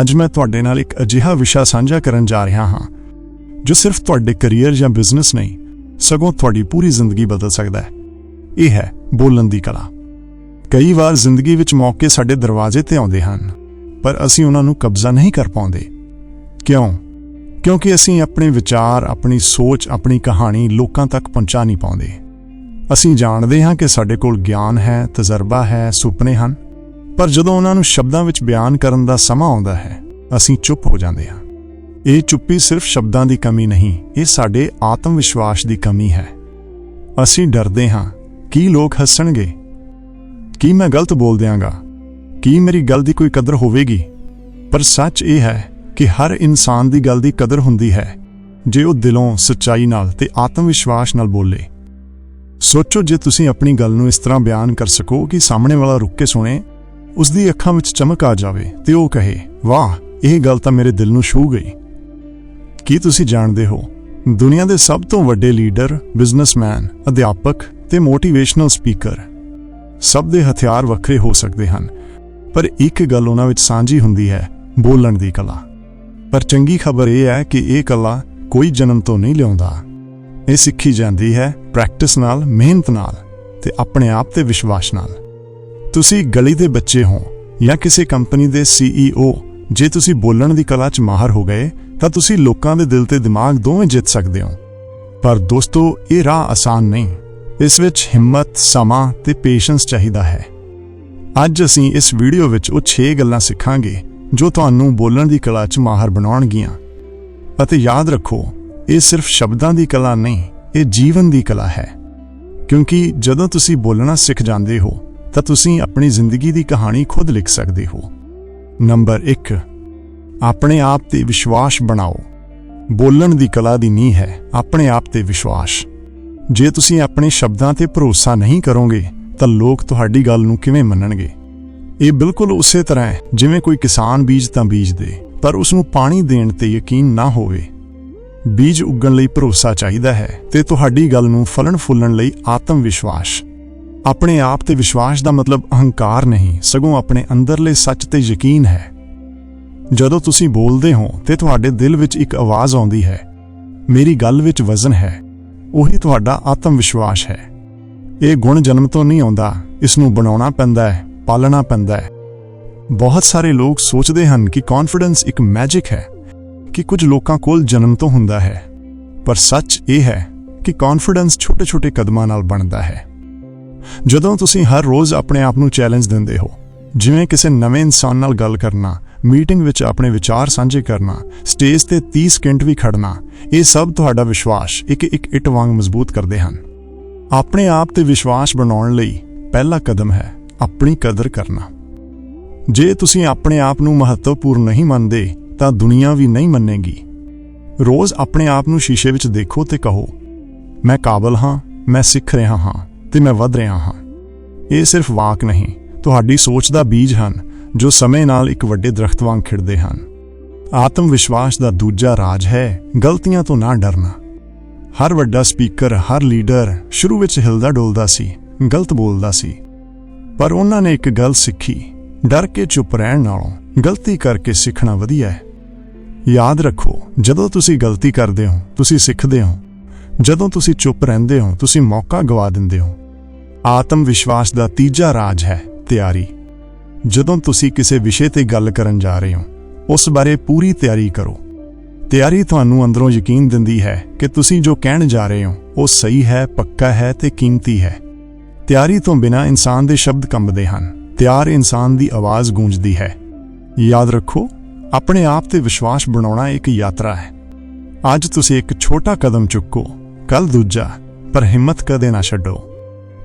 ਅੱਜ ਮੈਂ ਤੁਹਾਡੇ ਨਾਲ ਇੱਕ ਅਜਿਹਾ ਵਿਸ਼ਾ ਸਾਂਝਾ ਕਰਨ ਜਾ ਰਿਹਾ ਹਾਂ, ਜੋ ਸਿਰਫ ਤੁਹਾਡੇ ਕੈਰੀਅਰ ਜਾਂ ਬਿਜ਼ਨਸ ਨਹੀਂ, ਸਗੋਂ ਤੁਹਾਡੀ ਪੂਰੀ ਜ਼ਿੰਦਗੀ ਬਦਲ ਸਕਦਾ ਹੈ। ਇਹ ਹੈ ਬੋਲਣ ਦੀ ਕਲਾ। ਕਈ ਵਾਰ ਜ਼ਿੰਦਗੀ ਵਿੱਚ ਮੌਕੇ ਸਾਡੇ ਦਰਵਾਜ਼ੇ ਤੇ ਆਉਂਦੇ ਹਨ, ਪਰ ਅਸੀਂ ਉਹਨਾਂ ਨੂੰ ਕਬਜ਼ਾ ਨਹੀਂ ਕਰ ਪਾਉਂਦੇ। ਕਿਉਂ? ਕਿਉਂਕਿ ਅਸੀਂ ਆਪਣੇ ਵਿਚਾਰ, ਆਪਣੀ ਸੋਚ, ਆਪਣੀ ਕਹਾਣੀ ਲੋਕਾਂ ਤੱਕ ਪਹੁੰਚਾ ਨਹੀਂ ਪਾਉਂਦੇ। ਅਸੀਂ ਜਾਣਦੇ ਹਾਂ ਕਿ ਸਾਡੇ ਕੋਲ ਗਿਆਨ ਹੈ, ਤਜਰਬਾ ਹੈ, ਸੁਪਨੇ ਹਨ ਪਰ ਜਦੋਂ ਉਹਨਾਂ ਨੂੰ ਸ਼ਬਦਾਂ ਵਿੱਚ ਬਿਆਨ ਕਰਨ ਦਾ ਸਮਾਂ ਆਉਂਦਾ ਹੈ, ਅਸੀਂ ਚੁੱਪ ਹੋ ਜਾਂਦੇ ਹਾਂ। ਇਹ ਚੁੱਪੀ ਸਿਰਫ ਸ਼ਬਦਾਂ ਦੀ ਕਮੀ ਨਹੀਂ, ਇਹ ਸਾਡੇ ਆਤਮ ਵਿਸ਼ਵਾਸ ਦੀ ਕਮੀ ਹੈ। ਅਸੀਂ ਡਰਦੇ ਹਾਂ, ਕੀ ਲੋਕ ਹੱਸਣਗੇ? ਕੀ ਮੈਂ ਗਲਤ ਬੋਲ ਦਿਆਂਗਾ? ਕੀ ਮੇਰੀ ਗੱਲ ਦੀ ਕੋਈ ਕਦਰ ਹੋਵੇਗੀ? ਪਰ ਸੱਚ ਇਹ ਹੈ ਕਿ ਹਰ ਇਨਸਾਨ ਦੀ ਗੱਲ ਦੀ ਕਦਰ ਹੁੰਦੀ ਹੈ, ਜੇ ਉਹ ਦਿਲੋਂ, ਸੱਚਾਈ ਨਾਲ ਤੇ ਆਤਮ ਵਿਸ਼ਵਾਸ ਨਾਲ ਬੋਲੇ। ਸੋਚੋ ਜੇ ਤੁਸੀਂ ਆਪਣੀ ਗੱਲ ਨੂੰ ਇਸ ਤਰ੍ਹਾਂ ਬਿਆਨ ਕਰ ਸਕੋ ਕਿ ਸਾਹਮਣੇ ਵਾਲਾ ਰੁੱਕ ਕੇ ਸੁਣੇ ਉਸ ਦੀ ਅੱਖਾਂ ਵਿੱਚ ਚਮਕ ਆ ਜਾਵੇ ਤੇ ਉਹ ਕਹੇ, ਵਾਹ, ਇਹ ਗੱਲ ਤਾਂ ਮੇਰੇ ਦਿਲ ਨੂੰ ਛੂ ਗਈ। ਕੀ ਤੁਸੀਂ ਜਾਣਦੇ ਹੋ, ਦੁਨੀਆ ਦੇ ਸਭ ਤੋਂ ਵੱਡੇ ਲੀਡਰ, ਬਿਜ਼ਨਸਮੈਨ, ਅਧਿਆਪਕ ਤੇ ਮੋਟੀਵੇਸ਼ਨਲ ਸਪੀਕਰ ਸਭ ਦੇ ਹਥਿਆਰ ਵੱਖਰੇ ਹੋ ਸਕਦੇ ਹਨ, ਪਰ ਇੱਕ ਗੱਲ ਉਹਨਾਂ ਵਿੱਚ ਸਾਂਝੀ ਹੁੰਦੀ ਹੈ, ਬੋਲਣ ਦੀ ਕਲਾ। ਪਰ ਚੰਗੀ ਖਬਰ ਇਹ ਹੈ ਕਿ ਇਹ ਕਲਾ ਕੋਈ ਜਨਮ ਤੋਂ ਨਹੀਂ ਲਿਆਉਂਦਾ। ਇਹ ਸਿੱਖੀ ਜਾਂਦੀ ਹੈ ਪ੍ਰੈਕਟਿਸ ਨਾਲ, ਮਿਹਨਤ ਨਾਲ ਤੇ ਆਪਣੇ ਆਪ ਤੇ ਵਿਸ਼ਵਾਸ ਨਾਲ। ਤੁਸੀਂ ਗਲੀ ਦੇ ਬੱਚੇ ਹੋ ਜਾਂ ਕਿਸੇ ਕੰਪਨੀ ਦੇ CEO ਜੇ ਤੁਸੀਂ ਬੋਲਣ ਦੀ ਕਲਾ 'ਚ ਮਾਹਰ ਹੋ ਗਏ, ਤਾਂ ਤੁਸੀਂ ਲੋਕਾਂ ਦੇ ਦਿਲ ਤੇ ਦਿਮਾਗ ਦੋਵੇਂ ਜਿੱਤ ਸਕਦੇ ਹੋ। ਪਰ ਦੋਸਤੋ, ਇਹ ਰਾਹ ਆਸਾਨ ਨਹੀਂ। ਇਸ ਵਿੱਚ ਹਿੰਮਤ, ਸਮਾਂ ਤੇ ਪੇਸ਼ੈਂਸ ਚਾਹੀਦਾ ਹੈ। ਅੱਜ ਅਸੀਂ ਇਸ ਵੀਡੀਓ ਵਿੱਚ ਉਹ 6 ਗੱਲਾਂ ਸਿੱਖਾਂਗੇ ਜੋ ਤੁਹਾਨੂੰ ਬੋਲਣ ਦੀ ਕਲਾ 'ਚ ਮਾਹਰ ਬਣਾਉਣਗੀਆਂ। ਅਤੇ ਯਾਦ ਰੱਖੋ, ਇਹ ਸਿਰਫ ਸ਼ਬਦਾਂ ਦੀ ਕਲਾ ਨਹੀਂ, ਇਹ ਜੀਵਨ ਦੀ ਕਲਾ ਹੈ। ਕਿਉਂਕਿ ਜਦੋਂ ਤੁਸੀਂ ਬੋਲਣਾ ਸਿੱਖ ਜਾਂਦੇ ਹੋ ਤਾਂ ਤੁਸੀਂ ਆਪਣੀ ਜ਼ਿੰਦਗੀ ਦੀ ਕਹਾਣੀ ਖੁਦ ਲਿਖ ਸਕਦੇ ਹੋ। ਨੰਬਰ 1 ਆਪਣੇ ਆਪ ਤੇ ਵਿਸ਼ਵਾਸ ਬਣਾਓ। ਬੋਲਣ ਦੀ ਕਲਾ ਦੀ ਨੀਂਹ ਹੈ ਆਪਣੇ ਆਪ ਤੇ ਵਿਸ਼ਵਾਸ। ਜੇ ਤੁਸੀਂ ਆਪਣੇ ਸ਼ਬਦਾਂ ਤੇ ਭਰੋਸਾ ਨਹੀਂ ਕਰੋਗੇ, ਤਾਂ ਲੋਕ ਤੁਹਾਡੀ ਗੱਲ ਨੂੰ ਕਿਵੇਂ ਮੰਨਣਗੇ? ਇਹ ਬਿਲਕੁਲ ਉਸੇ ਤਰ੍ਹਾਂ ਹੈ, ਜਿਵੇਂ ਕੋਈ ਕਿਸਾਨ ਬੀਜ ਤਾਂ ਬੀਜ ਦੇ, ਪਰ ਉਸ ਨੂੰ ਪਾਣੀ ਦੇਣ ਤੇ ਯਕੀਨ ਨਾ ਹੋਵੇ। ਬੀਜ ਉੱਗਣ ਲਈ ਭਰੋਸਾ ਚਾਹੀਦਾ ਹੈ ਤੇ ਤੁਹਾਡੀ ਗੱਲ ਨੂੰ ਫਲਣ ਫੁੱਲਣ ਲਈ ਆਤਮ ਵਿਸ਼ਵਾਸ ਆਪਣੇ ਆਪ ਤੇ ਵਿਸ਼ਵਾਸ ਦਾ ਮਤਲਬ ਅਹੰਕਾਰ ਨਹੀਂ, ਸਗੋਂ ਆਪਣੇ ਅੰਦਰਲੇ ਸੱਚ ਤੇ ਯਕੀਨ ਹੈ। ਜਦੋਂ ਤੁਸੀਂ ਬੋਲਦੇ ਹੋ ਤੇ ਤੁਹਾਡੇ ਦਿਲ ਵਿੱਚ ਇੱਕ ਆਵਾਜ਼ ਆਉਂਦੀ ਹੈ, ਮੇਰੀ ਗੱਲ ਵਿੱਚ ਵਜ਼ਨ ਹੈ, ਉਹੀ ਤੁਹਾਡਾ ਆਤਮ ਵਿਸ਼ਵਾਸ ਹੈ। ਇਹ ਗੁਣ ਜਨਮ ਤੋਂ ਨਹੀਂ ਆਉਂਦਾ ਇਸ ਨੂੰ ਬਣਾਉਣਾ ਪੈਂਦਾ ਹੈ, ਪਾਲਣਾ ਪੈਂਦਾ ਹੈ। ਬਹੁਤ ਸਾਰੇ ਲੋਕ ਸੋਚਦੇ ਹਨ ਕਿ ਕੌਨਫੀਡੈਂਸ ਇੱਕ ਮੈਜਿਕ ਹੈ, ਕਿ ਕੁਝ ਲੋਕਾਂ ਕੋਲ ਜਨਮ ਤੋਂ ਹੁੰਦਾ ਹੈ। ਪਰ ਸੱਚ ਇਹ ਹੈ ਕਿ ਕੌਨਫੀਡੈਂਸ ਛੋਟੇ-ਛੋਟੇ ਕਦਮਾਂ ਨਾਲ ਬਣਦਾ ਹੈ। ਜਦੋਂ ਤੁਸੀਂ ਹਰ ਰੋਜ਼ ਆਪਣੇ ਆਪ ਨੂੰ ਚੈਲੰਜ ਦਿੰਦੇ ਹੋ, ਜਿਵੇਂ ਕਿਸੇ ਨਵੇਂ ਇਨਸਾਨ ਨਾਲ ਗੱਲ ਕਰਨਾ ਮੀਟਿੰਗ ਵਿੱਚ ਆਪਣੇ ਵਿਚਾਰ ਸਾਂਝੇ ਕਰਨਾ ਸਟੇਜ ਤੇ 30 ਸਕਿੰਟ ਵੀ ਖੜਨਾ, ਇਹ ਸਭ ਤੁਹਾਡਾ ਵਿਸ਼ਵਾਸ ਇੱਕ ਇੱਕ ਇੱਟ ਵਾਂਗ ਮਜ਼ਬੂਤ ਕਰਦੇ ਹਨ। ਆਪਣੇ ਆਪ ਤੇ ਵਿਸ਼ਵਾਸ ਬਣਾਉਣ ਲਈ ਪਹਿਲਾ ਕਦਮ ਹੈ ਆਪਣੀ ਕਦਰ ਕਰਨਾ। ਜੇ ਤੁਸੀਂ ਆਪਣੇ ਆਪ ਨੂੰ ਮਹੱਤਵਪੂਰਨ ਨਹੀਂ ਮੰਨਦੇ, ਤਾਂ ਦੁਨੀਆ ਵੀ ਨਹੀਂ ਮੰਨੇਗੀ। ਰੋਜ਼ ਆਪਣੇ ਆਪ ਨੂੰ ਸ਼ੀਸ਼ੇ ਵਿੱਚ ਦੇਖੋ ਤੇ ਕਹੋ, ਮੈਂ ਕਾਬਲ ਹਾਂ, ਮੈਂ ਸਿੱਖ ਰਿਹਾ ਹਾਂ। ਤੇ ਮੈਂ ਵੱਧ ਰਿਹਾ ਹਾਂ। ਇਹ ਸਿਰਫ ਵਾਕ ਨਹੀਂ, ਤੁਹਾਡੀ ਸੋਚ ਦਾ ਬੀਜ ਹਨ, ਜੋ ਸਮੇਂ ਨਾਲ ਇੱਕ ਵੱਡੇ ਦਰਖਤ ਵਾਂਗ ਖਿੜਦੇ ਹਨ। ਆਤਮ ਵਿਸ਼ਵਾਸ ਦਾ ਦੂਜਾ ਰਾਜ ਹੈ, ਗਲਤੀਆਂ ਤੋਂ ਨਾ ਡਰਨਾ। ਹਰ ਵੱਡਾ ਸਪੀਕਰ, ਹਰ ਲੀਡਰ ਸ਼ੁਰੂ ਵਿੱਚ ਹਿਲਦਾ ਡੋਲਦਾ ਸੀ, ਗਲਤ ਬੋਲਦਾ ਸੀ। ਪਰ ਉਹਨਾਂ ਨੇ ਇੱਕ ਗੱਲ ਸਿੱਖੀ, ਡਰ ਕੇ ਚੁੱਪ ਰਹਿਣ ਨਾਲੋਂ ਗਲਤੀ ਕਰਕੇ ਸਿੱਖਣਾ ਵਧੀਆ ਹੈ। ਯਾਦ ਰੱਖੋ, ਜਦੋਂ ਤੁਸੀਂ ਗਲਤੀ ਕਰਦੇ ਹੋ, ਤੁਸੀਂ ਸਿੱਖਦੇ ਹੋ। ਜਦੋਂ ਤੁਸੀਂ ਚੁੱਪ ਰਹਿੰਦੇ ਹੋ, ਤੁਸੀਂ ਮੌਕਾ ਗਵਾ ਦਿੰਦੇ ਹੋ। ਆਤਮ ਵਿਸ਼ਵਾਸ ਦਾ ਤੀਜਾ ਰਾਜ ਹੈ, ਤਿਆਰੀ। ਜਦੋਂ ਤੁਸੀਂ ਕਿਸੇ ਵਿਸ਼ੇ ਤੇ ਗੱਲ ਕਰਨ ਜਾ ਰਹੇ ਹੋ, ਉਸ ਬਾਰੇ ਪੂਰੀ ਤਿਆਰੀ ਕਰੋ। ਤਿਆਰੀ ਤੁਹਾਨੂੰ ਅੰਦਰੋਂ ਯਕੀਨ ਦਿੰਦੀ ਹੈ ਕਿ ਤੁਸੀਂ ਜੋ ਕਹਿਣ ਜਾ ਰਹੇ ਹੋ, ਉਹ ਸਹੀ ਹੈ, ਪੱਕਾ ਹੈ ਤੇ ਕੀਮਤੀ ਹੈ। ਤਿਆਰੀ ਤੋਂ ਬਿਨਾਂ ਇਨਸਾਨ ਦੇ ਸ਼ਬਦ ਕੰਬਦੇ ਹਨ। ਤਿਆਰ ਇਨਸਾਨ ਦੀ ਆਵਾਜ਼ ਗੂੰਜਦੀ ਹੈ। ਯਾਦ ਰੱਖੋ, ਆਪਣੇ ਆਪ ਤੇ ਵਿਸ਼ਵਾਸ ਬਣਾਉਣਾ ਇੱਕ ਯਾਤਰਾ ਹੈ। ਅੱਜ ਤੁਸੀਂ ਇੱਕ ਛੋਟਾ ਕਦਮ ਚੁੱਕੋ ਕੱਲ ਦੂਜਾ, ਪਰ ਹਿੰਮਤ ਕਦੇ ਨਾ ਛੱਡੋ।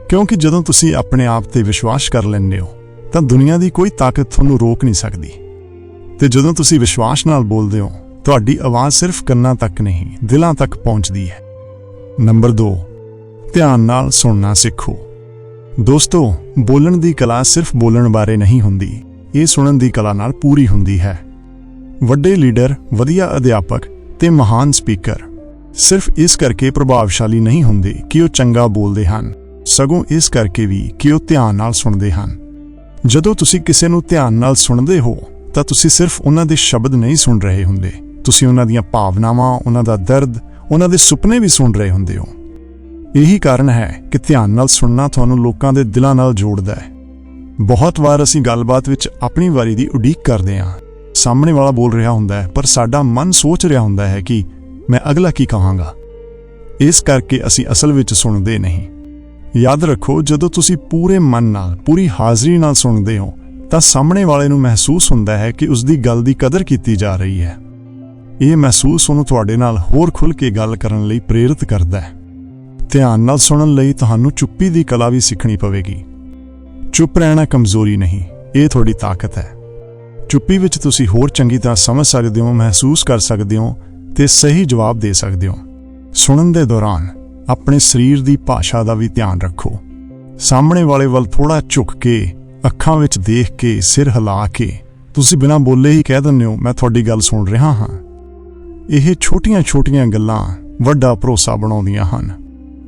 ਕਿਉਂਕਿ ਜਦੋਂ ਤੁਸੀਂ ਆਪਣੇ ਆਪ ਤੇ ਵਿਸ਼ਵਾਸ ਕਰ ਲੈਂਦੇ ਹੋ, ਤਾਂ ਦੁਨੀਆ ਦੀ ਕੋਈ ਤਾਕਤ ਤੁਹਾਨੂੰ ਰੋਕ ਨਹੀਂ ਸਕਦੀ। ਤੇ ਜਦੋਂ ਤੁਸੀਂ ਵਿਸ਼ਵਾਸ ਨਾਲ ਬੋਲਦੇ ਹੋ, ਤੁਹਾਡੀ ਆਵਾਜ਼ ਸਿਰਫ ਕੰਨਾਂ ਤੱਕ ਨਹੀਂ, ਦਿਲਾਂ ਤੱਕ ਪਹੁੰਚਦੀ ਹੈ। ਨੰਬਰ 2 ਧਿਆਨ ਨਾਲ ਸੁਣਨਾ ਸਿੱਖੋ। ਦੋਸਤੋ, ਬੋਲਣ ਦੀ ਕਲਾ ਸਿਰਫ ਬੋਲਣ ਬਾਰੇ ਨਹੀਂ ਹੁੰਦੀ, ਇਹ ਸੁਣਨ ਦੀ ਕਲਾ ਨਾਲ ਪੂਰੀ ਹੁੰਦੀ ਹੈ। ਵੱਡੇ ਲੀਡਰ, ਵਧੀਆ ਅਧਿਆਪਕ ਤੇ ਮਹਾਨ ਸਪੀਕਰ ਸਿਰਫ ਇਸ ਕਰਕੇ ਪ੍ਰਭਾਵਸ਼ਾਲੀ ਨਹੀਂ ਹੁੰਦੇ ਕਿ ਉਹ ਚੰਗਾ ਬੋਲਦੇ ਹਨ। ਸਗੋਂ ਇਸ ਕਰਕੇ ਵੀ ਕਿ ਉਹ ਧਿਆਨ ਨਾਲ ਸੁਣਦੇ ਹਨ। ਜਦੋਂ ਤੁਸੀਂ ਕਿਸੇ ਨੂੰ ਧਿਆਨ ਨਾਲ ਸੁਣਦੇ ਹੋ, ਤਾਂ ਤੁਸੀਂ ਸਿਰਫ ਉਹਨਾਂ ਦੇ ਸ਼ਬਦ ਨਹੀਂ ਸੁਣ ਰਹੇ ਹੁੰਦੇ। ਤੁਸੀਂ ਉਹਨਾਂ ਦੀਆਂ ਭਾਵਨਾਵਾਂ, ਉਹਨਾਂ ਦਾ ਦਰਦ, ਉਹਨਾਂ ਦੇ ਸੁਪਨੇ ਵੀ ਸੁਣ ਰਹੇ ਹੁੰਦੇ ਹੋ। ਇਹੀ ਕਾਰਨ ਹੈ ਕਿ ਧਿਆਨ ਨਾਲ ਸੁਣਨਾ ਤੁਹਾਨੂੰ ਲੋਕਾਂ ਦੇ ਦਿਲਾਂ ਨਾਲ ਜੋੜਦਾ ਹੈ। ਬਹੁਤ ਵਾਰ ਅਸੀਂ ਗੱਲਬਾਤ ਵਿੱਚ ਆਪਣੀ ਵਾਰੀ ਦੀ ਉਡੀਕ ਕਰਦੇ ਹਾਂ। ਸਾਹਮਣੇ ਵਾਲਾ ਬੋਲ ਰਿਹਾ ਹੁੰਦਾ ਹੈ, ਪਰ ਸਾਡਾ ਮਨ ਸੋਚ ਰਿਹਾ ਹੁੰਦਾ ਹੈ ਕਿ ਮੈਂ ਅਗਲਾ ਕੀ ਕਹਾਂਗਾ। ਇਸ ਕਰਕੇ ਅਸੀਂ ਅਸਲ ਵਿੱਚ ਸੁਣਦੇ ਨਹੀਂ। ਯਾਦ ਰੱਖੋ, ਜਦੋਂ ਤੁਸੀਂ ਪੂਰੇ ਮਨ ਨਾਲ, ਪੂਰੀ ਹਾਜ਼ਰੀ ਨਾਲ ਸੁਣਦੇ ਹੋ, ਤਾਂ ਸਾਹਮਣੇ ਵਾਲੇ ਨੂੰ ਮਹਿਸੂਸ ਹੁੰਦਾ ਹੈ ਕਿ ਉਸ ਦੀ ਗੱਲ ਦੀ ਕਦਰ ਕੀਤੀ ਜਾ ਰਹੀ ਹੈ। ਇਹ ਮਹਿਸੂਸ ਉਹਨੂੰ ਤੁਹਾਡੇ ਨਾਲ ਹੋਰ ਖੁੱਲ੍ਹ ਕੇ ਗੱਲ ਕਰਨ ਲਈ ਪ੍ਰੇਰਿਤ ਕਰਦਾ ਹੈ। ਧਿਆਨ ਨਾਲ ਸੁਣਨ ਲਈ ਤੁਹਾਨੂੰ ਚੁੱਪੀ ਦੀ ਕਲਾ ਵੀ ਸਿੱਖਣੀ ਪਵੇਗੀ। ਚੁੱਪ ਰਹਿਣਾ ਕਮਜ਼ੋਰੀ ਨਹੀਂ, ਇਹ ਤੁਹਾਡੀ ਤਾਕਤ ਹੈ। ਚੁੱਪੀ ਵਿੱਚ ਤੁਸੀਂ ਹੋਰ ਚੰਗੀ ਤਰ੍ਹਾਂ ਸਮਝ ਸਕਦੇ ਹੋ, ਮਹਿਸੂਸ ਕਰ ਸਕਦੇ ਹੋ ਤੇ ਸਹੀ ਜਵਾਬ ਦੇ ਸਕਦੇ ਹੋ। ਸੁਣਨ ਦੇ ਦੌਰਾਨ ਆਪਣੇ ਸਰੀਰ ਦੀ ਭਾਸ਼ਾ ਦਾ ਵੀ ਧਿਆਨ ਰੱਖੋ। ਸਾਹਮਣੇ ਵਾਲੇ ਵੱਲ ਥੋੜਾ ਝੁਕ ਕੇ, ਅੱਖਾਂ ਵਿੱਚ ਦੇਖ ਕੇ, ਸਿਰ ਹਿਲਾ ਕੇ, ਤੁਸੀਂ ਬਿਨਾਂ ਬੋਲੇ ਹੀ ਕਹਿ ਦਿੰਦੇ ਹੋ, ਮੈਂ ਤੁਹਾਡੀ ਗੱਲ ਸੁਣ ਰਿਹਾ ਹਾਂ। ਇਹ ਛੋਟੀਆਂ-ਛੋਟੀਆਂ ਗੱਲਾਂ ਵੱਡਾ ਭਰੋਸਾ ਬਣਾਉਂਦੀਆਂ ਹਨ।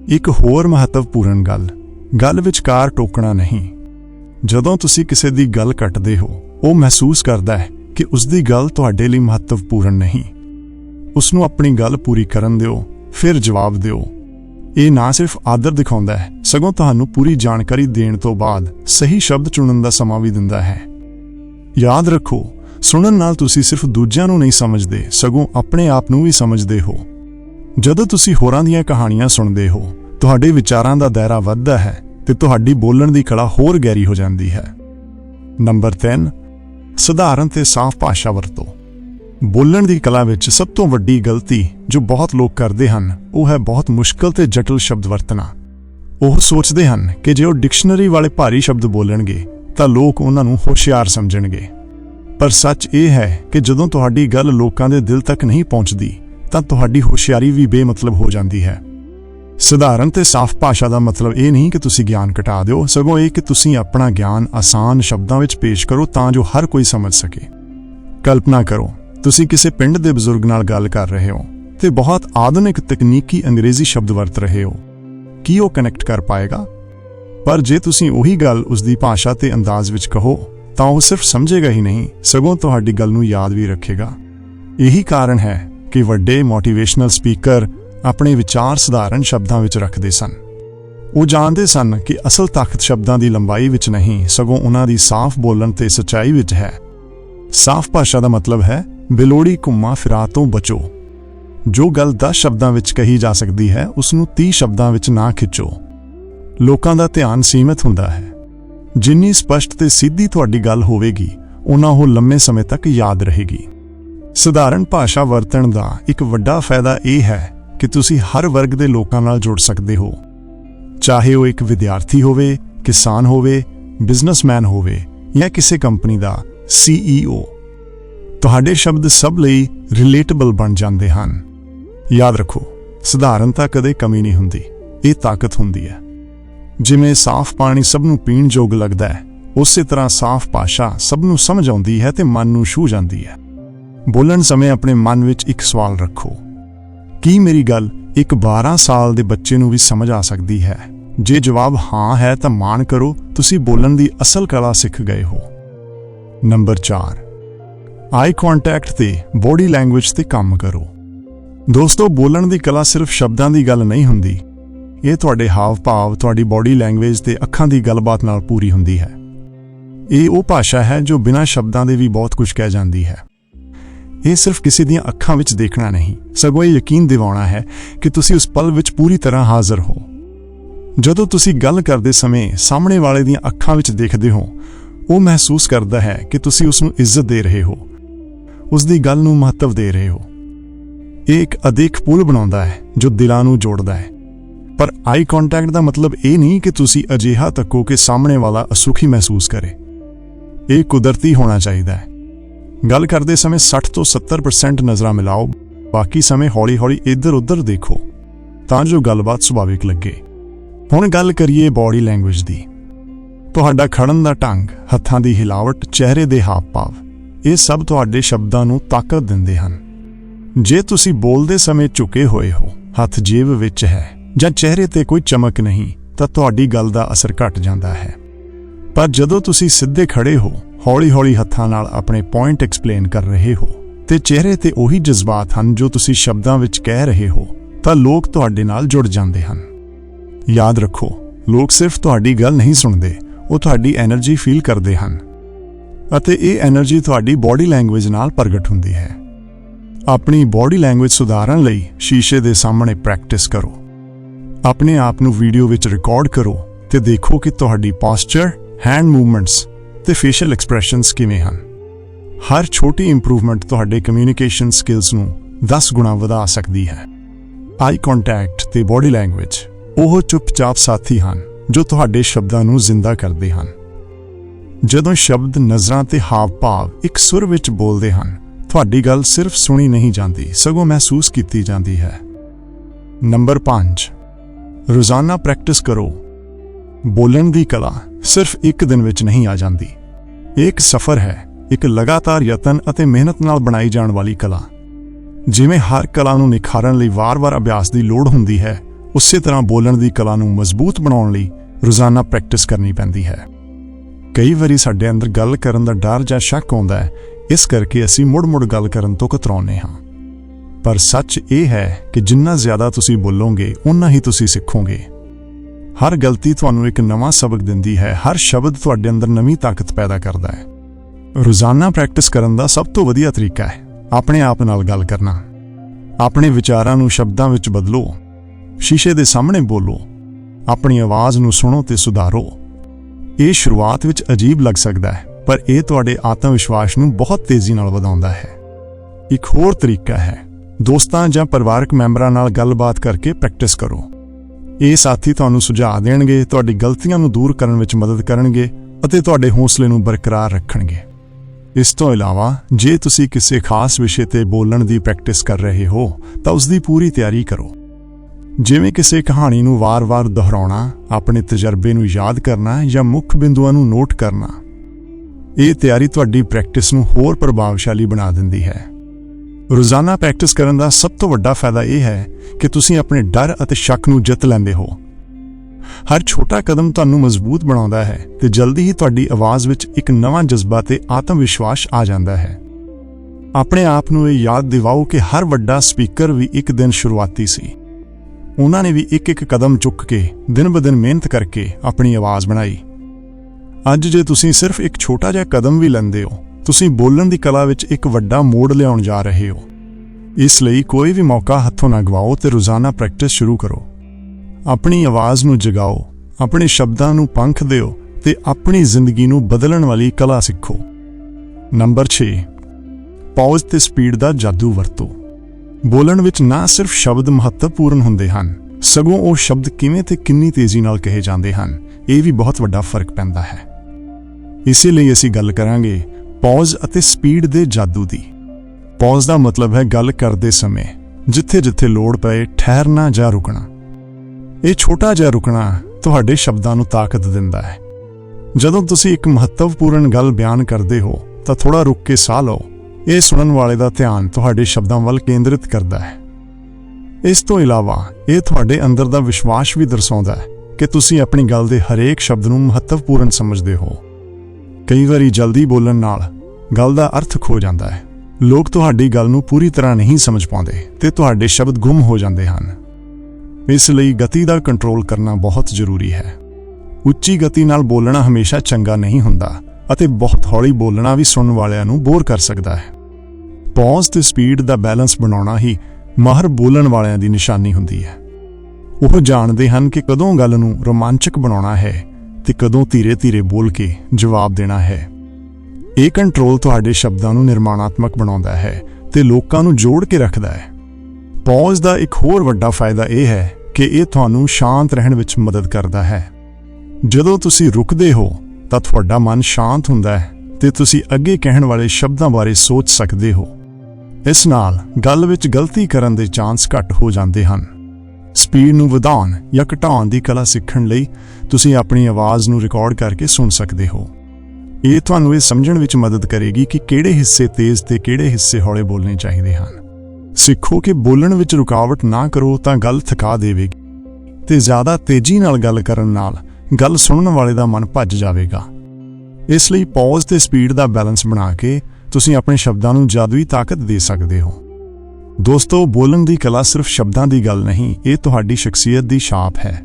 ਇੱਕ ਹੋਰ ਮਹੱਤਵਪੂਰਨ ਗੱਲ ਗੱਲ ਵਿਚਕਾਰ ਟੋਕਣਾ ਨਹੀਂ। ਜਦੋਂ ਤੁਸੀਂ ਕਿਸੇ ਦੀ ਗੱਲ ਕੱਟਦੇ ਹੋ, ਉਹ ਮਹਿਸੂਸ ਕਰਦਾ ਹੈ ਕਿ ਉਸ ਦੀ ਗੱਲ ਤੁਹਾਡੇ ਲਈ ਮਹੱਤਵਪੂਰਨ ਨਹੀਂ। ਉਸ ਨੂੰ ਆਪਣੀ ਗੱਲ ਪੂਰੀ ਕਰਨ ਦਿਓ, ਫਿਰ ਜਵਾਬ ਦਿਓ। ਇਹ ਨਾ ਸਿਰਫ ਆਦਰ ਦਿਖਾਉਂਦਾ ਹੈ, ਸਗੋਂ ਤੁਹਾਨੂੰ ਪੂਰੀ ਜਾਣਕਾਰੀ ਦੇਣ ਤੋਂ ਬਾਅਦ ਸਹੀ ਸ਼ਬਦ ਚੁਣਨ ਦਾ ਸਮਾਂ ਵੀ ਦਿੰਦਾ ਹੈ। ਯਾਦ ਰੱਖੋ, ਸੁਣਨ ਨਾਲ ਤੁਸੀਂ ਸਿਰਫ ਦੂਜਿਆਂ ਨੂੰ ਨਹੀਂ ਸਮਝਦੇ, ਸਗੋਂ ਆਪਣੇ ਆਪ ਨੂੰ ਵੀ ਸਮਝਦੇ ਹੋ। ਜਦੋਂ ਤੁਸੀਂ ਹੋਰਾਂ ਦੀਆਂ ਕਹਾਣੀਆਂ ਸੁਣਦੇ ਹੋ, ਤੁਹਾਡੇ ਵਿਚਾਰਾਂ ਦਾ ਦਾਇਰਾ ਵੱਧਦਾ ਹੈ ਤੇ ਤੁਹਾਡੀ ਬੋਲਣ ਦੀ ਕਲਾ ਹੋਰ ਗਹਿਰੀ ਹੋ ਜਾਂਦੀ ਹੈ। ਨੰਬਰ 3 ਸਧਾਰਨ ਤੇ ਸਾਫ਼ ਭਾਸ਼ਾ ਵਰਤੋ। ਬੋਲਣ ਦੀ ਕਲਾ ਵਿੱਚ ਸਭ ਤੋਂ ਵੱਡੀ ਗਲਤੀ ਜੋ ਬਹੁਤ ਲੋਕ ਕਰਦੇ ਹਨ, ਉਹ ਹੈ ਬਹੁਤ ਮੁਸ਼ਕਲ ਤੇ ਜਟਿਲ ਸ਼ਬਦ ਵਰਤਣਾ। ਉਹ ਸੋਚਦੇ ਹਨ ਕਿ ਜੇ ਉਹ ਡਿਕਸ਼ਨਰੀ ਵਾਲੇ ਭਾਰੀ ਸ਼ਬਦ ਬੋਲਣਗੇ, ਤਾਂ ਲੋਕ ਉਹਨਾਂ ਨੂੰ ਹੋਸ਼ਿਆਰ ਸਮਝਣਗੇ। ਪਰ ਸੱਚ ਇਹ ਹੈ ਕਿ ਜਦੋਂ ਤੁਹਾਡੀ ਗੱਲ ਲੋਕਾਂ ਦੇ ਦਿਲ ਤੱਕ ਨਹੀਂ ਪਹੁੰਚਦੀ, ਤਾਂ ਤੁਹਾਡੀ ਹੋਸ਼ਿਆਰੀ ਵੀ ਬੇਮਤਲਬ ਹੋ ਜਾਂਦੀ ਹੈ। ਸਧਾਰਨ ਤੇ ਸਾਫ਼ ਭਾਸ਼ਾ ਦਾ ਮਤਲਬ ਇਹ ਨਹੀਂ ਕਿ ਤੁਸੀਂ ਗਿਆਨ ਘਟਾ ਦਿਓ, ਸਗੋਂ ਇਹ ਕਿ ਤੁਸੀਂ ਆਪਣਾ ਗਿਆਨ ਆਸਾਨ ਸ਼ਬਦਾਂ ਵਿੱਚ ਪੇਸ਼ ਕਰੋ ਤਾਂ ਜੋ ਹਰ ਕੋਈ ਸਮਝ ਸਕੇ। ਕਲਪਨਾ ਕਰੋ ਤੁਸੀਂ ਕਿਸੇ ਪਿੰਡ ਦੇ ਬਜ਼ੁਰਗ ਨਾਲ ਗੱਲ ਕਰ ਰਹੇ ਹੋ ਤੇ ਬਹੁਤ ਆਧੁਨਿਕ ਤਕਨੀਕੀ ਅੰਗਰੇਜ਼ੀ ਸ਼ਬਦ ਵਰਤ ਰਹੇ ਹੋ, ਕੀ ਉਹ ਕਨੈਕਟ ਕਰ ਪਾਏਗਾ? ਪਰ ਜੇ ਤੁਸੀਂ ਉਹੀ ਗੱਲ ਉਸ ਦੀ ਭਾਸ਼ਾ ਤੇ ਅੰਦਾਜ਼ ਵਿੱਚ ਕਹੋ, ਤਾਂ ਉਹ ਸਿਰਫ ਸਮਝੇਗਾ ਹੀ ਨਹੀਂ, ਸਗੋਂ ਤੁਹਾਡੀ ਗੱਲ ਨੂੰ ਯਾਦ ਵੀ ਰੱਖੇਗਾ। ਇਹੀ ਕਾਰਨ ਹੈ ਕਿ ਵੱਡੇ ਮੋਟੀਵੇਸ਼ਨਲ ਸਪੀਕਰ ਆਪਣੇ ਵਿਚਾਰ ਸਧਾਰਨ ਸ਼ਬਦਾਂ ਵਿੱਚ ਰੱਖਦੇ ਸਨ। ਉਹ ਜਾਣਦੇ ਸਨ ਕਿ ਅਸਲ ਤਾਕਤ ਸ਼ਬਦਾਂ ਦੀ ਲੰਬਾਈ ਵਿੱਚ ਨਹੀਂ, ਸਗੋਂ ਉਹਨਾਂ ਦੀ ਸਾਫ਼ ਬੋਲਣ ਤੇ ਸੱਚਾਈ ਵਿੱਚ ਹੈ। ਸਾਫ਼ ਭਾਸ਼ਾ ਦਾ ਮਤਲਬ ਹੈ ਬਿਲੋੜੀ ਘੁੰਮਾ ਫਿਰਾ ਤੋਂ ਬਚੋ। ਜੋ ਗੱਲ 10 ਸ਼ਬਦਾਂ ਵਿੱਚ ਕਹੀ ਜਾ ਸਕਦੀ ਹੈ ਉਸ ਨੂੰ 30 ਸ਼ਬਦਾਂ ਵਿੱਚ ਨਾ ਖਿੱਚੋ। ਲੋਕਾਂ ਦਾ ਧਿਆਨ ਸੀਮਿਤ ਹੁੰਦਾ ਹੈ। ਜਿੰਨੀ ਸਪਸ਼ਟ ਤੇ ਸਿੱਧੀ ਤੁਹਾਡੀ ਗੱਲ ਹੋਵੇਗੀ ਉਨਾ ਉਹ ਲੰਮੇ ਸਮੇਂ ਤੱਕ ਯਾਦ ਰਹੇਗੀ। ਸਧਾਰਨ ਭਾਸ਼ਾ ਵਰਤਣ ਦਾ ਇੱਕ ਵੱਡਾ ਫਾਇਦਾ ਇਹ ਹੈ ਕਿ ਤੁਸੀਂ ਹਰ ਵਰਗ ਦੇ ਲੋਕਾਂ ਨਾਲ ਜੁੜ ਸਕਦੇ ਹੋ। ਚਾਹੇ ਉਹ ਇੱਕ ਵਿਦਿਆਰਥੀ ਹੋਵੇ, ਕਿਸਾਨ ਹੋਵੇ, ਬਿਜ਼ਨਸਮੈਨ ਹੋਵੇ ਜਾਂ ਕਿਸੇ ਕੰਪਨੀ ਦਾ CEO ਤੁਹਾਡੇ ਸ਼ਬਦ ਸਭ ਲਈ ਰਿਲੇਟੇਬਲ ਬਣ ਜਾਂਦੇ ਹਨ। ਯਾਦ ਰੱਖੋ, ਸਧਾਰਨਤਾ ਕਦੇ ਕਮੀ ਨਹੀਂ ਹੁੰਦੀ, ਇਹ ਤਾਕਤ ਹੁੰਦੀ ਹੈ। ਜਿਵੇਂ ਸਾਫ਼ ਪਾਣੀ ਸਭ ਨੂੰ ਪੀਣ ਯੋਗ ਲੱਗਦਾ ਹੈ, ਉਸੇ ਤਰ੍ਹਾਂ ਸਾਫ਼ ਭਾਸ਼ਾ ਸਭ ਨੂੰ ਸਮਝ ਆਉਂਦੀ ਹੈ ਤੇ ਮਨ ਨੂੰ ਛੂ ਜਾਂਦੀ ਹੈ। ਬੋਲਣ ਸਮੇਂ ਆਪਣੇ ਮਨ ਵਿੱਚ ਇੱਕ ਸਵਾਲ ਰੱਖੋ, ਕੀ ਮੇਰੀ ਗੱਲ ਇੱਕ 12 ਸਾਲ ਦੇ ਬੱਚੇ ਨੂੰ ਵੀ ਸਮਝ ਆ ਸਕਦੀ ਹੈ? ਜੇ ਜਵਾਬ ਹਾਂ ਹੈ ਤਾਂ ਮਾਣ ਕਰੋ, ਤੁਸੀਂ ਬੋਲਣ ਦੀ ਅਸਲ ਕਲਾ ਸਿੱਖ ਗਏ ਹੋ। ਨੰਬਰ 4 ਆਈ ਕੰਟੈਕਟ ਤੇ ਬੋਡੀ ਲੈਂਗੁਏਜ ਤੇ ਕੰਮ ਕਰੋ। ਦੋਸਤੋ, ਬੋਲਣ ਦੀ ਕਲਾ ਸਿਰਫ ਸ਼ਬਦਾਂ ਦੀ ਗੱਲ ਨਹੀਂ ਹੁੰਦੀ। ਇਹ ਤੁਹਾਡੇ ਹਾਵ-ਭਾਵ, ਤੁਹਾਡੀ ਬੋਡੀ ਲੈਂਗੁਏਜ ਤੇ ਅੱਖਾਂ ਦੀ ਗੱਲਬਾਤ ਨਾਲ ਪੂਰੀ ਹੁੰਦੀ ਹੈ। ਇਹ ਉਹ ਭਾਸ਼ਾ ਹੈ ਜੋ ਬਿਨਾਂ ਸ਼ਬਦਾਂ ਦੇ ਵੀ ਬਹੁਤ ਕੁਝ ਕਹਿ ਜਾਂਦੀ ਹੈ। ਇਹ ਸਿਰਫ ਕਿਸੇ ਦੀਆਂ ਅੱਖਾਂ ਵਿੱਚ ਦੇਖਣਾ ਨਹੀਂ, ਸਗੋਂ ਇਹ ਯਕੀਨ ਦਿਵਾਉਣਾ ਹੈ ਕਿ ਤੁਸੀਂ ਉਸ ਪਲ ਵਿੱਚ ਪੂਰੀ ਤਰ੍ਹਾਂ ਹਾਜ਼ਰ ਹੋ। ਜਦੋਂ ਤੁਸੀਂ ਗੱਲ ਕਰਦੇ ਸਮੇਂ ਸਾਹਮਣੇ ਵਾਲੇ ਦੀਆਂ ਅੱਖਾਂ ਵਿੱਚ ਦੇਖਦੇ ਹੋ, ਉਹ ਮਹਿਸੂਸ ਕਰਦਾ ਹੈ ਕਿ ਤੁਸੀਂ ਉਸ ਨੂੰ ਇੱਜ਼ਤ ਦੇ ਰਹੇ ਹੋ। ਉਸ ਦੀ ਗੱਲ ਨੂੰ ਮਹੱਤਵ ਦੇ ਰਹੇ ਹੋ। ਇਹ ਇੱਕ ਅਦੇਖ ਪੁਲ ਬਣਾਉਂਦਾ ਹੈ ਜੋ ਦਿਲਾਂ ਨੂੰ ਜੋੜਦਾ ਹੈ। ਪਰ ਆਈ ਕੰਟੈਕਟ ਦਾ ਮਤਲਬ ਇਹ ਨਹੀਂ ਕਿ ਤੁਸੀਂ ਅਜਿਹਾ ਤੱਕੋ ਕਿ ਸਾਹਮਣੇ ਵਾਲਾ ਅਸੁਖੀ ਮਹਿਸੂਸ ਕਰੇ। ਇਹ ਕੁਦਰਤੀ ਹੋਣਾ ਚਾਹੀਦਾ ਹੈ। ਗੱਲ ਕਰਦੇ ਸਮੇਂ 60 ਤੋਂ 70% ਨਜ਼ਰਾਂ ਮਿਲਾਓ, ਬਾਕੀ ਸਮੇਂ ਹੌਲੀ-ਹੌਲੀ ਇੱਧਰ-ਉੱਧਰ ਦੇਖੋ, ਤਾਂ ਜੋ ਗੱਲਬਾਤ ਸੁਭਾਵਿਕ ਲੱਗੇ। ਹੁਣ ਗੱਲ ਕਰੀਏ ਬਾਡੀ ਲੈਂਗੁਏਜ ਦੀ। ਤੁਹਾਡਾ ਖੜਨ ਦਾ ਢੰਗ, ਹੱਥਾਂ ਦੀ ਹਿਲਾਵਟ, ਚਿਹਰੇ ਦੇ ਹਾਵ-ਭਾਵ। ਇਹ ਸਭ ਤੁਹਾਡੇ ਸ਼ਬਦਾਂ ਨੂੰ ਤਾਕਤ ਦਿੰਦੇ ਹਨ। ਜੇ ਤੁਸੀਂ ਬੋਲਦੇ ਸਮੇਂ ਝੁਕੇ ਹੋਏ ਹੋ, ਹੱਥ ਜੇਬ ਵਿੱਚ ਹੈ ਜਾਂ ਚਿਹਰੇ ਤੇ ਕੋਈ ਚਮਕ ਨਹੀਂ, ਤਾਂ ਤੁਹਾਡੀ ਗੱਲ ਦਾ ਅਸਰ ਘਟ ਜਾਂਦਾ ਹੈ। ਪਰ ਜਦੋਂ ਤੁਸੀਂ ਸਿੱਧੇ ਖੜੇ ਹੋ, ਹੌਲੀ-ਹੌਲੀ ਹੱਥਾਂ ਨਾਲ ਆਪਣੇ ਪੁਆਇੰਟ ਐਕਸਪਲੇਨ ਕਰ ਰਹੇ ਹੋ ਤੇ ਚਿਹਰੇ ਤੇ ਉਹੀ ਜਜ਼ਬਾਤ ਹਨ ਜੋ ਤੁਸੀਂ ਸ਼ਬਦਾਂ ਵਿੱਚ ਕਹਿ ਰਹੇ ਹੋ, ਤਾਂ ਲੋਕ ਤੁਹਾਡੇ ਨਾਲ ਜੁੜ ਜਾਂਦੇ ਹਨ। ਯਾਦ ਰੱਖੋ, ਲੋਕ ਸਿਰਫ ਤੁਹਾਡੀ ਗੱਲ ਨਹੀਂ ਸੁਣਦੇ, ਉਹ ਤੁਹਾਡੀ એનર્ਜੀ ਫੀਲ ਕਰਦੇ ਹਨ। ਅਤੇ ਇਹ એનર્ਜੀ ਤੁਹਾਡੀ ਬੋਡੀ ਲੈਂਗੁਏਜ ਨਾਲ ਪ੍ਰਗਟ ਹੁੰਦੀ ਹੈ। ਆਪਣੀ ਬੋਡੀ ਲੈਂਗੁਏਜ ਸੁਧਾਰਨ ਲਈ ਸ਼ੀਸ਼ੇ ਦੇ ਸਾਹਮਣੇ ਪ੍ਰੈਕਟਿਸ ਕਰੋ। ਆਪਣੇ ਆਪ ਨੂੰ ਵੀਡੀਓ ਵਿੱਚ ਰਿਕਾਰਡ ਕਰੋ ਤੇ ਦੇਖੋ ਕਿ ਤੁਹਾਡੀ ਪੋਸਚਰ, ਹੈਂਡ ਮੂਵਮੈਂਟਸ ਤੇ ਫੇਸ਼ੀਅਲ ਐਕਸਪ੍ਰੈਸ਼ਨਸ ਕਿਵੇਂ ਹਨ। ਹਰ ਛੋਟੀ ਇੰਪਰੂਵਮੈਂਟ ਤੁਹਾਡੇ ਕਮਿਊਨੀਕੇਸ਼ਨ ਸਕਿੱਲਸ ਨੂੰ 10 ਗੁਣਾ ਵਧਾ ਸਕਦੀ ਹੈ। ਆਈ ਕੰਟੈਕਟ ਤੇ ਬੋਡੀ ਲੈਂਗੁਏਜ ਉਹ ਚੁੱਪਚਾਪ ਸਾਥੀ ਹਨ ਜੋ ਤੁਹਾਡੇ ਸ਼ਬਦਾਂ ਨੂੰ ਜ਼ਿੰਦਾ ਕਰਦੇ ਹਨ। ਜਦੋਂ ਸ਼ਬਦ ਨਜ਼ਰਾਂ ਤੇ ਹਾਵ-ਭਾਵ ਇੱਕ ਸੁਰ ਵਿੱਚ ਬੋਲਦੇ ਹਨ, ਤੁਹਾਡੀ ਗੱਲ ਸਿਰਫ ਸੁਣੀ ਨਹੀਂ ਜਾਂਦੀ, ਸਗੋਂ ਮਹਿਸੂਸ ਕੀਤੀ ਜਾਂਦੀ ਹੈ। ਨੰਬਰ 5 ਰੋਜ਼ਾਨਾ ਪ੍ਰੈਕਟਿਸ ਕਰੋ। ਬੋਲਣ ਦੀ ਕਲਾ ਸਿਰਫ ਇੱਕ ਦਿਨ ਵਿੱਚ ਨਹੀਂ ਆ ਜਾਂਦੀ। ਇਹ ਇੱਕ ਸਫ਼ਰ ਹੈ, ਇੱਕ ਲਗਾਤਾਰ ਯਤਨ ਅਤੇ ਮਿਹਨਤ ਨਾਲ ਬਣਾਈ ਜਾਣ ਵਾਲੀ ਕਲਾ। ਜਿਵੇਂ ਹਰ ਕਲਾ ਨੂੰ ਨਿਖਾਰਨ ਲਈ ਵਾਰ-ਵਾਰ ਅਭਿਆਸ ਦੀ ਲੋੜ ਹੁੰਦੀ ਹੈ, ਉਸੇ ਤਰ੍ਹਾਂ ਬੋਲਣ ਦੀ ਕਲਾ ਨੂੰ ਮਜ਼ਬੂਤ ਬਣਾਉਣ ਲਈ ਰੋਜ਼ਾਨਾ ਪ੍ਰੈਕਟਿਸ ਕਰਨੀ ਪੈਂਦੀ ਹੈ। ਕਈ ਵਾਰੀ ਸਾਡੇ ਅੰਦਰ ਗੱਲ ਕਰਨ ਦਾ ਡਰ ਜਾਂ ਸ਼ੱਕ ਆਉਂਦਾ ਹੈ, ਇਸ ਕਰਕੇ ਅਸੀਂ ਮੁੜ-ਮੁੜ ਗੱਲ ਕਰਨ ਤੋਂ ਕਤਰਾਉਂਦੇ ਹਾਂ। ਪਰ ਸੱਚ ਇਹ ਹੈ ਕਿ ਜਿੰਨਾ ਜ਼ਿਆਦਾ ਤੁਸੀਂ ਬੋਲੋਗੇ ਉਨਾ ਹੀ ਤੁਸੀਂ ਸਿੱਖੋਗੇ। ਹਰ ਗਲਤੀ ਤੁਹਾਨੂੰ ਇੱਕ ਨਵਾਂ ਸਬਕ ਦਿੰਦੀ ਹੈ, ਹਰ ਸ਼ਬਦ ਤੁਹਾਡੇ ਅੰਦਰ ਨਵੀਂ ਤਾਕਤ ਪੈਦਾ ਕਰਦਾ ਹੈ। ਰੋਜ਼ਾਨਾ ਪ੍ਰੈਕਟਿਸ ਕਰਨ ਦਾ ਸਭ ਤੋਂ ਵਧੀਆ ਤਰੀਕਾ ਹੈ, ਆਪਣੇ ਆਪ ਨਾਲ ਗੱਲ ਕਰਨਾ। ਆਪਣੇ ਵਿਚਾਰਾਂ ਨੂੰ ਸ਼ਬਦਾਂ ਵਿੱਚ ਬਦਲੋ, ਸ਼ੀਸ਼ੇ ਦੇ ਸਾਹਮਣੇ ਬੋਲੋ, ਆਪਣੀ ਆਵਾਜ਼ ਨੂੰ ਸੁਣੋ ਤੇ ਸੁਧਾਰੋ। ਇਹ ਸ਼ੁਰੂਆਤ ਵਿੱਚ ਅਜੀਬ ਲੱਗ ਸਕਦਾ ਹੈ, ਪਰ ਇਹ ਤੁਹਾਡੇ ਆਤਮ ਵਿਸ਼ਵਾਸ ਨੂੰ ਬਹੁਤ ਤੇਜ਼ੀ ਨਾਲ ਵਧਾਉਂਦਾ ਹੈ। ਇੱਕ ਹੋਰ ਤਰੀਕਾ ਹੈ, ਦੋਸਤਾਂ ਜਾਂ ਪਰਿਵਾਰਕ ਮੈਂਬਰਾਂ ਨਾਲ ਗੱਲਬਾਤ ਕਰਕੇ ਪ੍ਰੈਕਟਿਸ ਕਰੋ। ਇਹ ਸਾਥੀ ਤੁਹਾਨੂੰ ਸੁਝਾਅ ਦੇਣਗੇ, ਤੁਹਾਡੀ ਗਲਤੀਆਂ ਨੂੰ ਦੂਰ ਕਰਨ ਵਿੱਚ ਮਦਦ ਕਰਨਗੇ ਅਤੇ ਤੁਹਾਡੇ ਹੌਸਲੇ ਨੂੰ ਬਰਕਰਾਰ ਰੱਖਣਗੇ। ਇਸ ਤੋਂ ਇਲਾਵਾ, ਜੇ ਤੁਸੀਂ ਕਿਸੇ ਖਾਸ ਵਿਸ਼ੇ ਤੇ ਬੋਲਣ ਦੀ ਪ੍ਰੈਕਟਿਸ ਕਰ ਰਹੇ ਹੋ, ਤਾਂ ਉਸ ਦੀ ਪੂਰੀ ਤਿਆਰੀ ਕਰੋ। ਜਿਵੇਂ ਕਿਸੇ ਕਹਾਣੀ ਨੂੰ ਵਾਰ-ਵਾਰ ਦੁਹਰਾਉਣਾ, ਆਪਣੇ ਤਜਰਬੇ ਨੂੰ ਯਾਦ ਕਰਨਾ ਜਾਂ ਮੁੱਖ ਬਿੰਦੂਆਂ ਨੂੰ ਨੋਟ ਕਰਨਾ, ਇਹ ਤਿਆਰੀ ਤੁਹਾਡੀ ਪ੍ਰੈਕਟਿਸ ਨੂੰ ਹੋਰ ਪ੍ਰਭਾਵਸ਼ਾਲੀ ਬਣਾ ਦਿੰਦੀ ਹੈ। ਰੋਜ਼ਾਨਾ ਪ੍ਰੈਕਟਿਸ ਕਰਨ ਦਾ ਸਭ ਤੋਂ ਵੱਡਾ ਫਾਇਦਾ ਇਹ ਹੈ ਕਿ ਤੁਸੀਂ ਆਪਣੇ ਡਰ ਅਤੇ ਸ਼ੱਕ ਨੂੰ ਜਿੱਤ ਲੈਂਦੇ ਹੋ। ਹਰ ਛੋਟਾ ਕਦਮ ਤੁਹਾਨੂੰ ਮਜ਼ਬੂਤ ਬਣਾਉਂਦਾ ਹੈ ਤੇ ਜਲਦੀ ਹੀ ਤੁਹਾਡੀ ਆਵਾਜ਼ ਵਿੱਚ ਇੱਕ ਨਵਾਂ ਜਜ਼ਬਾ ਤੇ ਆਤਮ ਵਿਸ਼ਵਾਸ ਆ ਜਾਂਦਾ ਹੈ। ਆਪਣੇ ਆਪ ਨੂੰ ਇਹ ਯਾਦ ਦਿਵਾਓ ਕਿ ਹਰ ਵੱਡਾ ਸਪੀਕਰ ਵੀ ਇੱਕ ਦਿਨ ਸ਼ੁਰੂਆਤੀ ਸੀ। ਉਹਨਾਂ ਨੇ ਵੀ ਇੱਕ ਇੱਕ ਕਦਮ ਚੁੱਕ ਕੇ ਦਿਨ ਬਦਿਨ ਮਿਹਨਤ ਕਰਕੇ ਆਪਣੀ ਆਵਾਜ਼ ਬਣਾਈ। ਅੱਜ ਜੇ ਤੁਸੀਂ ਸਿਰਫ ਇੱਕ ਛੋਟਾ ਜਿਹਾ ਕਦਮ ਵੀ ਲੈਂਦੇ ਹੋ, ਤੁਸੀਂ ਬੋਲਣ ਦੀ ਕਲਾ ਵਿੱਚ ਇੱਕ ਵੱਡਾ ਮੋੜ ਲਿਆਉਣ ਜਾ ਰਹੇ ਹੋ। ਇਸ ਲਈ ਕੋਈ ਵੀ ਮੌਕਾ ਹੱਥੋਂ ਨਾ ਗਵਾਓ ਤੇ ਰੋਜ਼ਾਨਾ ਪ੍ਰੈਕਟਿਸ ਸ਼ੁਰੂ ਕਰੋ। ਆਪਣੀ ਆਵਾਜ਼ ਨੂੰ ਜਗਾਓ, ਆਪਣੇ ਸ਼ਬਦਾਂ ਨੂੰ ਪੰਖ ਦਿਓ ਤੇ ਆਪਣੀ ਜ਼ਿੰਦਗੀ ਨੂੰ ਬਦਲਣ ਵਾਲੀ ਕਲਾ ਸਿੱਖੋ। ਨੰਬਰ 6 ਪੌਜ਼ ਤੇ ਸਪੀਡ ਦਾ ਜਾਦੂ ਵਰਤੋ। ਬੋਲਣ ਵਿੱਚ ਨਾ ਸਿਰਫ ਸ਼ਬਦ ਮਹੱਤਵਪੂਰਨ ਹੁੰਦੇ ਹਨ, ਸਗੋਂ ਉਹ ਸ਼ਬਦ ਕਿਵੇਂ ਤੇ ਕਿੰਨੀ ਤੇਜ਼ੀ ਨਾਲ ਕਹੇ ਜਾਂਦੇ ਹਨ, ਇਹ ਵੀ ਬਹੁਤ ਵੱਡਾ ਫ਼ਰਕ ਪੈਂਦਾ ਹੈ। ਇਸੇ ਲਈ ਅਸੀਂ ਗੱਲ ਕਰਾਂਗੇ ਪੌਜ਼ ਅਤੇ ਸਪੀਡ ਦੇ ਜਾਦੂ ਦੀ। ਪੌਜ਼ ਦਾ ਮਤਲਬ ਹੈ ਗੱਲ ਕਰਦੇ ਸਮੇਂ ਜਿੱਥੇ-ਜਿੱਥੇ ਲੋੜ ਪਏ ਠਹਿਰਨਾ ਜਾਂ ਰੁਕਣਾ। ਇਹ ਛੋਟਾ ਜਿਹਾ ਰੁਕਣਾ ਤੁਹਾਡੇ ਸ਼ਬਦਾਂ ਨੂੰ ਤਾਕਤ ਦਿੰਦਾ ਹੈ। ਜਦੋਂ ਤੁਸੀਂ ਇੱਕ ਮਹੱਤਵਪੂਰਨ ਗੱਲ ਬਿਆਨ ਕਰਦੇ ਹੋ, ਤਾਂ ਥੋੜਾ ਰੁਕ ਕੇ ਸਾਹ ਲਓ। ਇਹ ਸੁਣਨ ਵਾਲੇ ਦਾ ਧਿਆਨ ਤੁਹਾਡੇ ਸ਼ਬਦਾਂ ਵੱਲ ਕੇਂਦਰਿਤ ਕਰਦਾ ਹੈ। ਇਸ ਤੋਂ ਇਲਾਵਾ, ਇਹ ਤੁਹਾਡੇ ਅੰਦਰ ਦਾ ਵਿਸ਼ਵਾਸ ਵੀ ਦਰਸਾਉਂਦਾ ਹੈ ਕਿ ਤੁਸੀਂ ਆਪਣੀ ਗੱਲ ਦੇ ਹਰੇਕ ਸ਼ਬਦ ਨੂੰ ਮਹੱਤਵਪੂਰਨ ਸਮਝਦੇ ਹੋ। ਕਈ ਵਾਰੀ ਜਲਦੀ ਬੋਲਣ ਨਾਲ ਗੱਲ ਦਾ ਅਰਥ ਖੋ ਜਾਂਦਾ ਹੈ। ਲੋਕ ਤੁਹਾਡੀ ਗੱਲ ਨੂੰ ਪੂਰੀ ਤਰ੍ਹਾਂ ਨਹੀਂ ਸਮਝ ਪਾਉਂਦੇ ਤੇ ਤੁਹਾਡੇ ਸ਼ਬਦ ਗੁੰਮ ਹੋ ਜਾਂਦੇ ਹਨ। ਇਸ ਲਈ ਗਤੀ ਦਾ ਕੰਟਰੋਲ ਕਰਨਾ ਬਹੁਤ ਜ਼ਰੂਰੀ ਹੈ। ਉੱਚੀ ਗਤੀ ਨਾਲ ਬੋਲਣਾ ਹਮੇਸ਼ਾ ਚੰਗਾ ਨਹੀਂ ਹੁੰਦਾ। ਅਤੇ ਬਹੁਤ ਹੌਲੀ ਬੋਲਣਾ ਵੀ ਸੁਣਨ ਵਾਲਿਆਂ ਨੂੰ ਬੋਰ ਕਰ ਸਕਦਾ ਹੈ। ਪੌਜ਼ ਤੇ ਸਪੀਡ ਦਾ ਬੈਲੈਂਸ ਬਣਾਉਣਾ ਹੀ ਮਾਹਰ ਬੋਲਣ ਵਾਲਿਆਂ ਦੀ ਨਿਸ਼ਾਨੀ ਹੁੰਦੀ ਹੈ। ਉਹ ਜਾਣਦੇ ਹਨ ਕਿ ਕਦੋਂ ਗੱਲ ਨੂੰ ਰੋਮਾਂਚਕ ਬਣਾਉਣਾ ਹੈ ਤੇ ਕਦੋਂ ਧੀਰੇ-ਧੀਰੇ ਬੋਲ ਕੇ ਜਵਾਬ ਦੇਣਾ ਹੈ। ਇਹ ਕੰਟਰੋਲ ਤੁਹਾਡੇ ਸ਼ਬਦਾਂ ਨੂੰ ਨਿਰਮਾਣਾਤਮਕ ਬਣਾਉਂਦਾ ਹੈ ਤੇ ਲੋਕਾਂ ਨੂੰ ਜੋੜ ਕੇ ਰੱਖਦਾ ਹੈ। ਪੌਜ਼ ਦਾ ਇੱਕ ਹੋਰ ਵੱਡਾ ਫਾਇਦਾ ਇਹ ਹੈ ਕਿ ਇਹ ਤੁਹਾਨੂੰ ਸ਼ਾਂਤ ਰਹਿਣ ਵਿੱਚ ਮਦਦ ਕਰਦਾ ਹੈ। ਜਦੋਂ ਤੁਸੀਂ ਰੁਕਦੇ ਹੋ ਤਾਂ ਤੁਹਾਡਾ ਮਨ ਸ਼ਾਂਤ ਹੁੰਦਾ ਹੈ ਤੇ ਤੁਸੀਂ ਅੱਗੇ ਕਹਿਣ ਵਾਲੇ ਸ਼ਬਦਾਂ ਬਾਰੇ ਸੋਚ ਸਕਦੇ ਹੋ। ਇਸ ਨਾਲ ਗੱਲ ਵਿੱਚ ਗਲਤੀ ਕਰਨ ਦੇ ਚਾਂਸ ਘੱਟ ਹੋ ਜਾਂਦੇ ਹਨ। ਸਪੀਡ ਨੂੰ ਵਧਾਉਣ ਜਾਂ ਘਟਾਉਣ ਦੀ ਕਲਾ ਸਿੱਖਣ ਲਈ ਤੁਸੀਂ ਆਪਣੀ ਆਵਾਜ਼ ਨੂੰ ਰਿਕਾਰਡ ਕਰਕੇ ਸੁਣ ਸਕਦੇ ਹੋ। ਇਹ ਤੁਹਾਨੂੰ ਇਹ ਸਮਝਣ ਵਿੱਚ ਮਦਦ ਕਰੇਗੀ ਕਿ ਕਿਹੜੇ ਹਿੱਸੇ ਤੇਜ਼ ਤੇ ਕਿਹੜੇ ਹਿੱਸੇ ਹੌਲੇ ਬੋਲਣੇ ਚਾਹੀਦੇ ਹਨ। ਸਿੱਖੋ ਕਿ ਬੋਲਣ ਵਿੱਚ ਰੁਕਾਵਟ ਨਾ ਕਰੋ ਤਾਂ ਗੱਲ ਥਕਾ ਦੇਵੇਗੀ। ਤੇ ਜ਼ਿਆਦਾ ਤੇਜ਼ੀ ਨਾਲ ਗੱਲ ਕਰਨ ਨਾਲ ਗੱਲ ਸੁਣਨ ਵਾਲੇ ਦਾ ਮਨ ਭੱਜ ਜਾਵੇਗਾ। ਇਸ ਲਈ ਪੌਜ਼ ਤੇ ਸਪੀਡ ਦਾ ਬੈਲੈਂਸ ਬਣਾ ਕੇ ਤੁਸੀਂ ਆਪਣੇ ਸ਼ਬਦਾਂ ਨੂੰ ਜਾਦੂਈ ਤਾਕਤ ਦੇ ਸਕਦੇ ਹੋ। ਦੋਸਤੋ, ਬੋਲਣ ਦੀ ਕਲਾ ਸਿਰਫ ਸ਼ਬਦਾਂ ਦੀ ਗੱਲ ਨਹੀਂ, ਇਹ ਤੁਹਾਡੀ ਸ਼ਖਸੀਅਤ ਦੀ ਛਾਪ ਹੈ।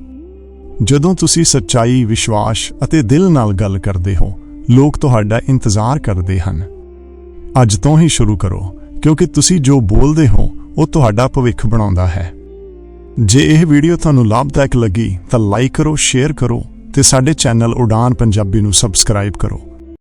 ਜਦੋਂ ਤੁਸੀਂ ਸੱਚਾਈ, ਵਿਸ਼ਵਾਸ ਅਤੇ ਦਿਲ ਨਾਲ ਗੱਲ ਕਰਦੇ ਹੋ, ਲੋਕ ਤੁਹਾਡਾ ਇੰਤਜ਼ਾਰ ਕਰਦੇ ਹਨ। ਅੱਜ ਤੋਂ ਹੀ ਸ਼ੁਰੂ ਕਰੋ, ਕਿਉਂਕਿ ਤੁਸੀਂ ਜੋ ਬੋਲਦੇ ਹੋ, ਉਹ ਤੁਹਾਡਾ ਭਵਿੱਖ ਬਣਾਉਂਦਾ ਹੈ। ਜੇ ਇਹ ਵੀਡੀਓ ਤੁਹਾਨੂੰ ਲਾਭਦਾਇਕ ਲੱਗੀ, ਤਾਂ ਲਾਈਕ ਕਰੋ, ਸ਼ੇਅਰ ਕਰੋ ਤੇ ਸਾਡੇ ਚੈਨਲ ਉਡਾਨ ਪੰਜਾਬੀ ਨੂੰ ਸਬਸਕ੍ਰਾਈਬ ਕਰੋ।